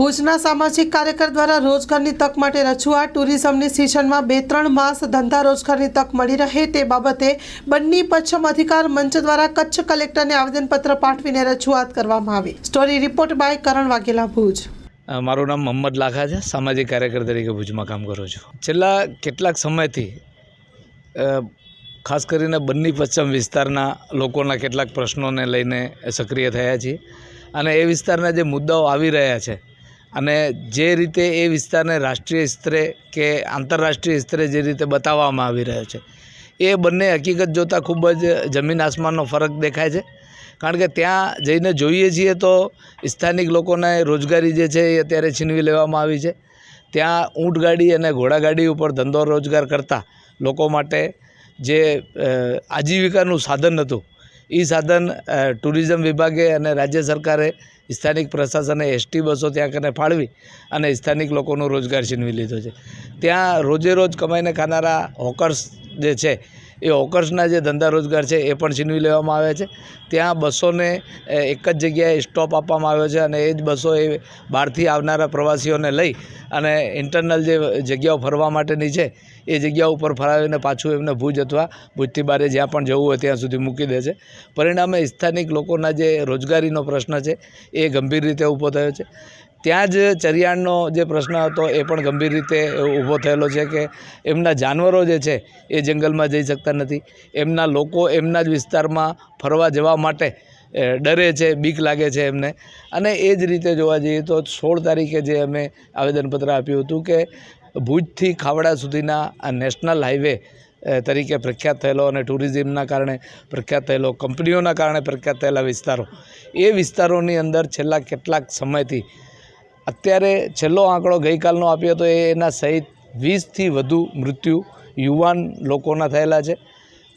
ભુજના સામાજિક કાર્યકર દ્વારા રોજગારની તક માટે રજૂઆત ટુરિઝમની સિઝનમાં બે ત્રણ માસ ધંધા રોજગારની તક મળી રહે તે બાબતે બંની પશ્ચિમ અધિકાર મંચ દ્વારા કચ્છ કલેક્ટરને આવેદનપત્ર પાઠવીને રજૂઆત કરવામાં આવી. Story report by Karan Vaghela, Bhuj. મારું નામ મોહમ્મદ લાખા છે. સામાજિક કાર્યકર તરીકે ભુજમાં કામ કરું છું. છેલ્લા કેટલાક સમયથી ખાસ કરીને બંને પશ્ચિમ વિસ્તારના લોકોના કેટલાક પ્રશ્નોને લઈને સક્રિય થયા છીએ. અને એ વિસ્તારના જે મુદ્દાઓ આવી રહ્યા છે અને જે રીતે એ વિસ્તારને રાષ્ટ્રીય સ્તરે કે આંતરરાષ્ટ્રીય સ્તરે જે રીતે બતાવવામાં આવી રહ્યો છે, એ બંને હકીકત જોતાં ખૂબ જ જમીન આસમાનનો ફરક દેખાય છે. કારણ કે ત્યાં જઈને જોઈએ છીએ તો સ્થાનિક લોકોને રોજગારી જે છે એ અત્યારે છીનવી લેવામાં આવી છે. ત્યાં ઊંટગાડી અને ઘોડાગાડી ઉપર ધંધો રોજગાર કરતા લોકો માટે જે આજીવિકાનું સાધન હતું એ સાધન ટુરિઝમ વિભાગે અને રાજ્ય સરકારે સ્થાનિક પ્રશાસને એસટી બસો ત્યાં કને ફાળવી અને સ્થાનિક લોકોનો રોજગાર છીનવી લીધો છે. ત્યાં રોજે રોજ કમાઈને ખાનારા હોકર્સ જે છે, એ હોકર્સના જે ધંધા રોજગાર છે, એ પણ છીનવી લેવામાં આવ્યા છે. ત્યાં બસોને એક જ જગ્યાએ સ્ટોપ આપવામાં આવ્યો છે અને એ જ બસો એ બહારથી આવનારા પ્રવાસીઓને લઈ અને ઇન્ટરનલ જે જગ્યાઓ ફરવા માટેની છે એ જગ્યા ઉપર ફરાવીને પાછું એમને ભુજ અથવા ભુજથી બારે જ્યાં પણ જવું હોય ત્યાં સુધી મૂકી દે છે. પરિણામે સ્થાનિક લોકોના જે રોજગારીનો પ્રશ્ન છે એ ગંભીર રીતે ઊભો થયો છે. ત્યાં જ ચરિયાણનો જે પ્રશ્ન હતો એ પણ ગંભીર રીતે ઊભો થયેલો છે કે એમના જાનવરો જે છે એ જંગલમાં જઈ શકતા નથી. એમના લોકો એમના જ વિસ્તારમાં ફરવા જવા માટે ડરે છે, બીક લાગે છે એમને. અને એ જ રીતે જોવા જઈએ તો સોળ તારીખે જે અમે આવેદનપત્ર આપ્યું હતું કે ભુજથી ખાવડા સુધીના આ નેશનલ હાઈવે તરીકે પ્રખ્યાત થયેલો અને ટુરિઝમના કારણે પ્રખ્યાત થયેલો, કંપનીઓના કારણે પ્રખ્યાત થયેલા વિસ્તારો. એ વિસ્તારોની અંદર છેલ્લા કેટલાક સમયથી અત્યારે છેલ્લો આંકડો ગઈકાલનો આપ્યો તો એ એના સહિત વીસથી વધુ મૃત્યુ યુવાન લોકોના થયેલા છે.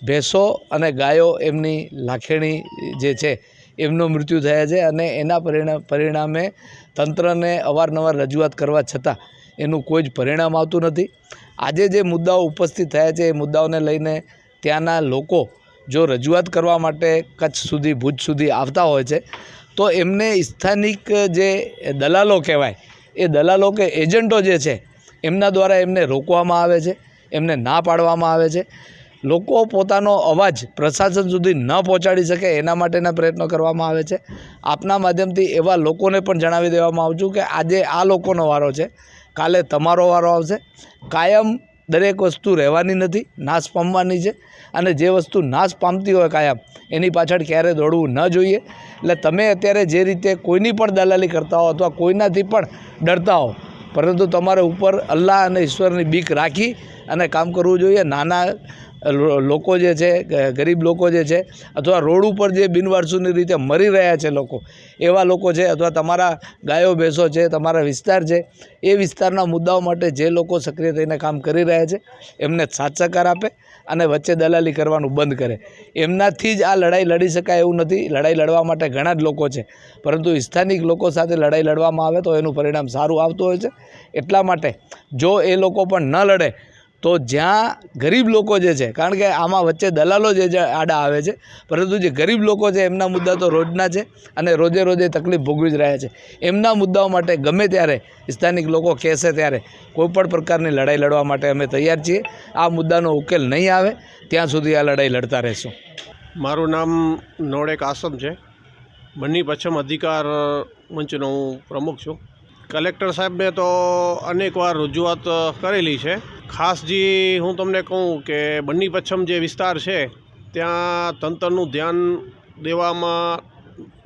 ભેંસો અને ગાયો એમની લાખેણી જે છે એમનો મૃત્યુ થયા છે અને એના પરિણા, પરિણામે તંત્રને અવારનવાર રજૂઆત કરવા છતાં એનું કોઈ જ પરિણામ આવતું નથી. આજે જે મુદ્દાઓ ઉપસ્થિત થયા છે, એ મુદ્દાઓને લઈને ત્યાંના લોકો જો રજૂઆત કરવા માટે કચ્છ સુધી, ભુજ સુધી આવતા હોય છે, તો એમને સ્થાનિક જે દલાલો કહેવાય, એ દલાલો કે એજન્ટો જે છે, એમના દ્વારા એમને રોકવામાં આવે છે, એમને ના પાડવામાં આવે છે. લોકો પોતાનો અવાજ પ્રશાસન સુધી ન પહોંચાડી શકે એના માટેના પ્રયત્નો કરવામાં આવે છે. આપના માધ્યમથી એવા લોકોને પણ જણાવી દેવામાં આવું છું કે આજે આ લોકોનો વારો છે. કાલે તમારો વારો આવશે. કાયમ દરેક વસ્તુ રહેવાની નથી, નાશ પામવાની છે અને જે વસ્તુ નાશ પામતી હોય કાયમ, એની પાછળ ક્યારે દોડવું ન જોઈએ. એટલે તમે અત્યારે જે રીતે કોઈની પણ દલાલી કરતા હો અથવા કોઈનાથી પણ ડરતા હો, પરંતુ તમારે ઉપર અલ્લાહ અને ઈશ્વરની બીક રાખી અને કામ કરવું જોઈએ. નાના લોકો જે છે ગરીબ લોકો જે છે, અથવા રોડ ઉપર જે બિનવારસુની રીતે મરી રહ્યા છે લોકો, એવા લોકો છે, અથવા તમારા ગાયો, ભેંસો છે, તમારા વિસ્તાર છે, એ વિસ્તારના મુદ્દાઓ માટે જે લોકો સક્રિય થઈને કામ કરી રહ્યા છે, એમને સાથ સહકાર આપે અને વચ્ચે દલાલી કરવાનું બંધ કરે. એમનાથી જ આ લડાઈ લડી શકાય એવું નથી. લડાઈ લડવા માટે ઘણા જ લોકો છે. પરંતુ સ્થાનિક લોકો સાથે લડાઈ લડવામાં આવે તો એનું પરિણામ સારું આવતું હોય છે. એટલા માટે જો એ લોકો પણ ન લડે તો જ્યાં ગરીબ લોકો જે છે, કારણ કે આમાં વચ્ચે દલાલો જે આડા આવે છે, પરંતુ જે ગરીબ લોકો છે, એમના મુદ્દા તો રોજના છે અને રોજે રોજે તકલીફ ભોગવી જ રહ્યા છે. એમના મુદ્દાઓ માટે ગમે ત્યારે સ્થાનિક લોકો કહેશે ત્યારે કોઈપણ પ્રકારની લડાઈ લડવા માટે અમે તૈયાર છીએ. આ મુદ્દાનો ઉકેલ નહીં આવે, ત્યાં સુધી આ લડાઈ લડતા રહેશું. મારું નામ નોડેક આસમ છે. બન્ની પશ્ચિમ અધિકાર મંચનો હું પ્રમુખ છું. કલેક્ટર સાહેબને તો અનેકવાર રજૂઆત કરેલી છે. ખાસ જે હું તમને કહું કે બન્ની પચ્છમ જે વિસ્તાર છે, ત્યાં તંત્રનું ધ્યાન દેવામાં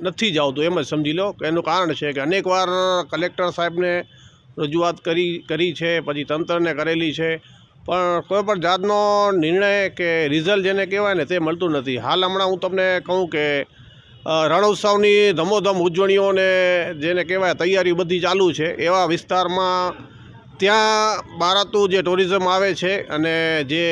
નથી જ આવતું એમ જ સમજી લો. કે એનું કારણ છે કે અનેકવાર કલેક્ટર સાહેબને રજૂઆત કરી કરી છે, પછી તંત્રને કરેલી છે. પણ કોઈ પણ જાતનો નિર્ણય કે રિઝલ્ટ જેને કહેવાય ને તે મળતું નથી. હાલ હમણાં હું તમને કહું કે રણોત્સવની ધમોધમ ઉજવણીઓને જેને કહેવાય તૈયારી બધી ચાલુ છે. એવા વિસ્તારમાં ત્યાં બારાતું જે ટુરિઝમ આવે છે અને જે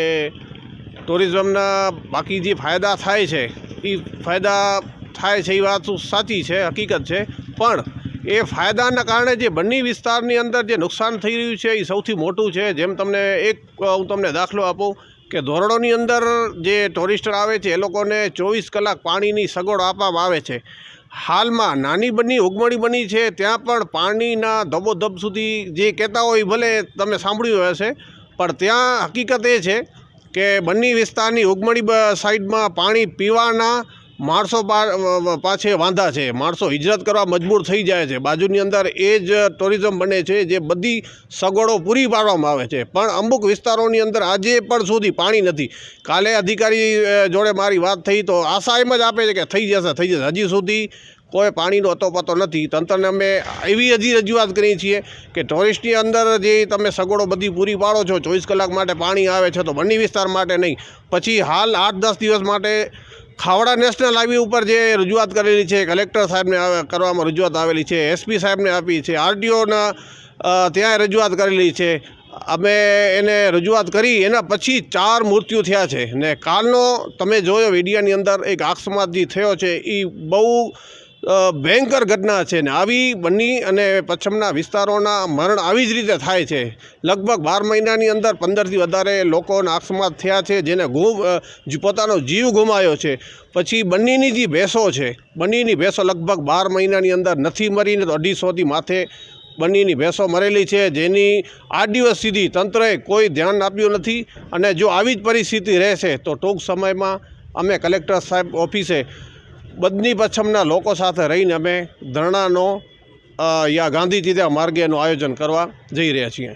ટુરિઝમના બાકી જે ફાયદા થાય છે એ ફાયદા થાય છે એ વાત સાચી છે, હકીકત છે. પણ એ ફાયદાના કારણે જે બંને વિસ્તારની અંદર જે નુકસાન થઈ રહ્યું છે એ સૌથી મોટું છે. જેમ તમને એક હું તમને દાખલો આપું કે ધોરડોની અંદર જે ટુરિસ્ટ આવે છે, એ લોકોને ચોવીસ કલાક પાણીની સગવડ આપવામાં આવે છે. હાલમાં નાની બની, ઉગમણી બની છે, ત્યાં પણ પાણીના ધબોધબ સુધી જે કહેતા હોય ભલે તમે સાંભળ્યું હશે, પણ ત્યાં હકીકત એ છે કે બન્ની વિસ્તારની ઉગમણી સાઈડમાં પાણી પીવાના માણસો પા- પાછે વાંધા છે. માણસો હિજરત કરવા મજબૂર થઈ જાય છે. બાજુની અંદર એ જ ટુરિઝમ બને છે જે બધી સગવડો પૂરી પાડવામાં આવે છે. પણ અમુક વિસ્તારોની અંદર આજે પણ સુધી પાણી નથી. કાલે અધિકારી જોડે મારી વાત થઈ તો આશા એમ જ આપે છે કે થઈ જશે થઈ જશે. હજી સુધી કોઈ પાણીનો અતોપતો નથી. તંત્રને અમે એવી હજી રજૂઆત કરીએ છીએ કે ટોરિસ્ટની અંદર જે તમે સગવડો બધી પૂરી પાડો છો, ચોવીસ કલાક માટે પાણી આવે છે તો બંને વિસ્તાર માટે નહીં. પછી હાલ આઠ દસ દિવસ માટે ખાવડા નેશનલ હાઈવે ઉપર જે રજૂઆત કરેલી છે, કલેક્ટર સાહેબને કરવામાં રજૂઆત આવેલી છે, એસપી સાહેબને આપી છે આરટીઓના ત્યાં રજૂઆત કરેલી છે. અમે એને રજૂઆત કરી, એના પછી ચાર મૃત્યુ થયા છે. ને કાલનો તમે જોયો વિડીયાની અંદર એક અકસ્માત જે થયો છે એ બહુ ભયંકર ઘટના છે ને. આવી બની અને પશ્ચિમના વિસ્તારોના મરણ આવી જ રીતે થાય છે. લગભગ બાર મહિનાની અંદર પંદરથી વધારે લોકોના અકસ્માત થયા છે, જેને ગુમ પોતાનો જીવ ગુમાયો છે. પછી બન્નીની જે ભેંસો છે બન્નીની ભેંસો લગભગ બાર મહિનાની અંદર નથી મરીને તો અઢીસોથી માથે બન્નીની ભેંસો મરેલી છે, જેની આઠ દિવસ સુધી તંત્રએ કોઈ ધ્યાન આપ્યું નથી અને જો આવી જ પરિસ્થિતિ રહેશે, તો ટૂંક સમયમાં અમે કલેક્ટર સાહેબ ઓફિસે બદની પચ્છમના લોકો સાથે રહીને અમે ધરણાનો યા ગાંધી ચિંતા માર્ગેનું આયોજન કરવા જઈ રહ્યા છીએ.